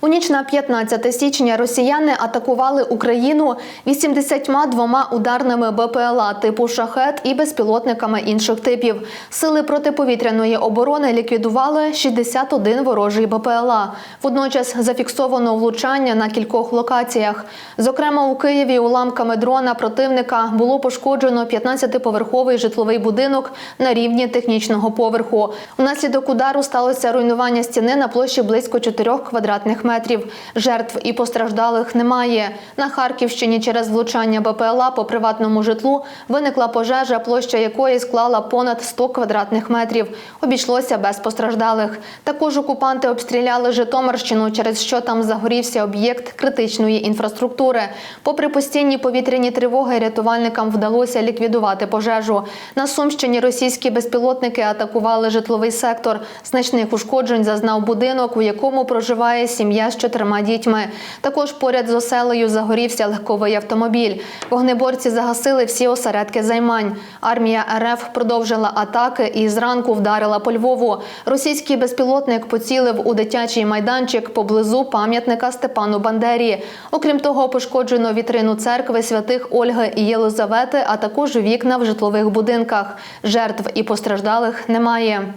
У ніч на 15 січня росіяни атакували Україну 82 ударними БПЛА типу «Шахет» і безпілотниками інших типів. Сили протиповітряної оборони ліквідували 61 ворожий БПЛА. Водночас зафіксовано влучання на кількох локаціях. Зокрема, у Києві уламками дрона противника було пошкоджено 15-поверховий житловий будинок на рівні технічного поверху. Унаслідок удару сталося руйнування стіни на площі близько 4 квадратних метрів. Жертв і постраждалих немає. На Харківщині через влучання БПЛА по приватному житлу виникла пожежа, площа якої склала понад 100 квадратних метрів. Обійшлося без постраждалих. Також окупанти обстріляли Житомирщину, через що там загорівся об'єкт критичної інфраструктури. Попри постійні повітряні тривоги, рятувальникам вдалося ліквідувати пожежу. На Сумщині російські безпілотники атакували житловий сектор. Значних ушкоджень зазнав будинок, у якому проживає сім'я з чотирма дітьми. Також поряд з оселею загорівся легковий автомобіль. Вогнеборці загасили всі осередки займань. Армія РФ продовжила атаки і зранку вдарила по Львову. Російський безпілотник поцілив у дитячий майданчик поблизу пам'ятника Степану Бандері. Окрім того, пошкоджено вітрину церкви святих Ольги і Єлизавети, а також вікна в житлових будинках. Жертв і постраждалих немає.